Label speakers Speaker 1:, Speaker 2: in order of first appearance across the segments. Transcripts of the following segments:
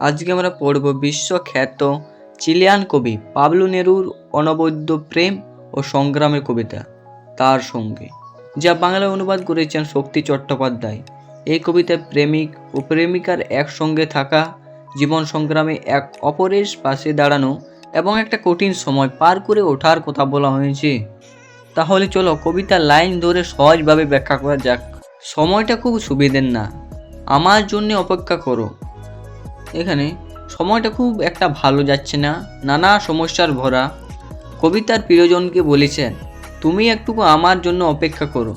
Speaker 1: আজকে আমরা পড়ব বিশ্বখ্যাত চিলিয়ান কবি পাবলু নেরুর অনবদ্য প্রেম ও সংগ্রামের কবিতা, তার সঙ্গে, যা বাংলায় অনুবাদ করেছেন শক্তি চট্টোপাধ্যায়। এই কবিতায় প্রেমিক ও প্রেমিকার একসঙ্গে থাকা, জীবন সংগ্রামে এক অপরের পাশে দাঁড়ানো এবং একটা কঠিন সময় পার করে ওঠার কথা বলা হয়েছে। তাহলে চলো কবিতা লাইন ধরে সহজভাবে ব্যাখ্যা করা যাক। সময়টা খুব সুবিধের না। আমার জন্য অপেক্ষা করো। এখানে সময়টা খুব একটা ভালো যাচ্ছে না, নানা সমস্যার ভরা। কবিতার প্রিয়জনকে বলেছেন, তুমি একটুকু আমার জন্য অপেক্ষা করো।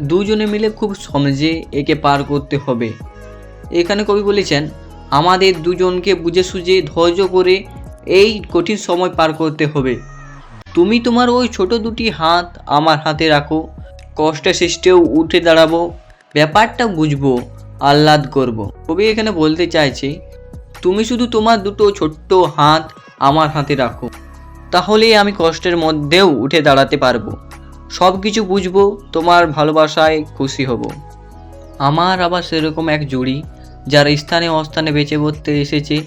Speaker 1: দুজনে মিলে খুব সহজে একে পার করতে হবে। এখানে কবি বলেছেন, আমাদের দুজনকে বুঝে সুঝে ধৈর্য করে এই কঠিন সময় পার করতে হবে। তুমি তোমার ওই ছোট দুটি হাত আমার হাতে রাখো কষ্টে সৃষ্টেও উঠে দাঁড়াবো, ব্যাপারটা বুঝব, আহ্লাদ করব। কবি এখানে বলতে চাইছে তুমি শুধু তোমার দুটো ছোট্ট হাত আমার হাতে রাখো। তাহলেই আমি কষ্টের মধ্যেও উঠে দাঁড়াতে পারব। সব কিছু বুঝব, তোমার ভালোবাসায় খুশি হব। আমার আবার সেরকম এক জুড়ি, যারা স্থানে অস্থানে বেঁচে পড়তে এসেছে।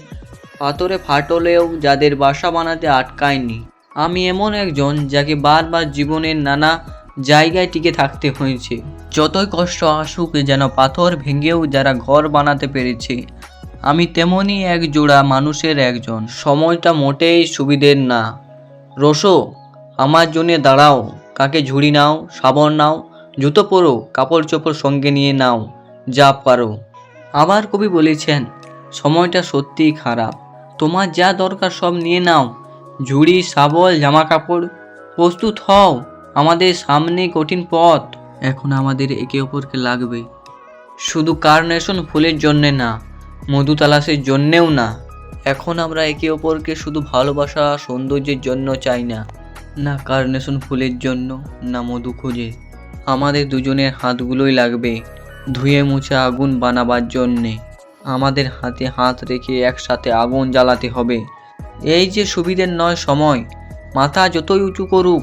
Speaker 1: পাথরে ফাটলেও যাদের বাসা বানাতে আটকায়নি। আমি এমন একজন যাকে বারবার জীবনের নানা জায়গায় টিকে থাকতে হয়েছে। যতই কষ্ট আসুক, যেন পাথর ভেঙেও যারা ঘর বানাতে পেরেছে আমি তেমনই এক জোড়া মানুষের একজন। সময়টা মোটেই সুবিধের না। রসো, আমার জন্যে দাঁড়াও। কাকে ঝুড়ি নাও, সাবন নাও, জুতো পরো কাপড় চোপড় সঙ্গে নিয়ে নাও, যা পারো। আবার কবি বলেছেন, সময়টা সত্যিই খারাপ। তোমার যা দরকার সব নিয়ে নাও। ঝুড়ি শাবল জামা কাপড় প্রস্তুত হও। আমাদের সামনে কঠিন পথ। এখন আমাদের একে অপরকে লাগবে। শুধু কার্নেশন ফুলের জন্যে না। মধু তালাশের জন্যেও না। এখন আমরা একে অপরকে শুধু ভালোবাসা, সৌন্দর্যের জন্য চাই না। না কার্নেশন ফুলের জন্য, না মধু খোঁজে। আমাদের দুজনের হাতগুলোই লাগবে ধুয়ে মুছে আগুন বানাবার জন্যে। আমাদের হাতে হাত রেখে একসাথে আগুন জ্বালাতে হবে। এই যে সুবিধের নয় সময়, মাথা যতই উঁচু করুক,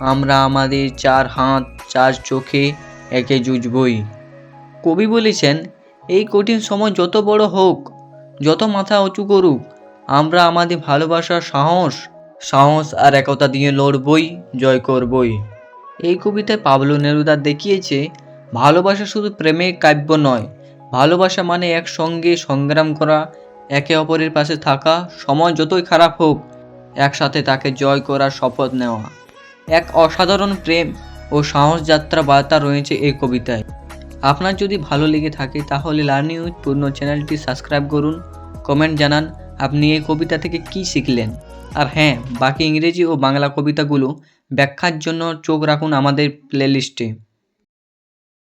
Speaker 1: আমরা আমাদের চার হাত, চার চোখে একে জুজবই কবি বলেছেন এই কঠিন সময় যত বড় হোক, যত মাথা উঁচু করুক, আমরা আমাদের ভালোবাসার সাহস সাহস আর একতা দিয়ে লড়বই, জয় করবই। এই কবিতায় পাবলো নেরুদা দেখিয়েছে, ভালোবাসা শুধু প্রেমের কাব্য নয়, ভালোবাসা মানে একসঙ্গে সংগ্রাম করা, একে অপরের পাশে থাকা, সময় যতই খারাপ হোক, একসাথে তাকে জয় করার শপথ নেওয়া। এক অসাধারণ প্রেম ও সাহস যাত্রা বার্তা রয়েছে এই কবিতায়। আপনার যদি ভালো লেগে থাকে তাহলে লার্নিং উইথ পূর্ণ চ্যানেলটি সাবস্ক্রাইব করুন, কমেন্ট জানান আপনি এই কবিতা থেকে কি শিখলেন। আর হ্যাঁ বাকি ইংরেজি ও বাংলা কবিতাগুলো ব্যাখ্যার জন্য চোখ রাখুন আমাদের প্লেলিস্টে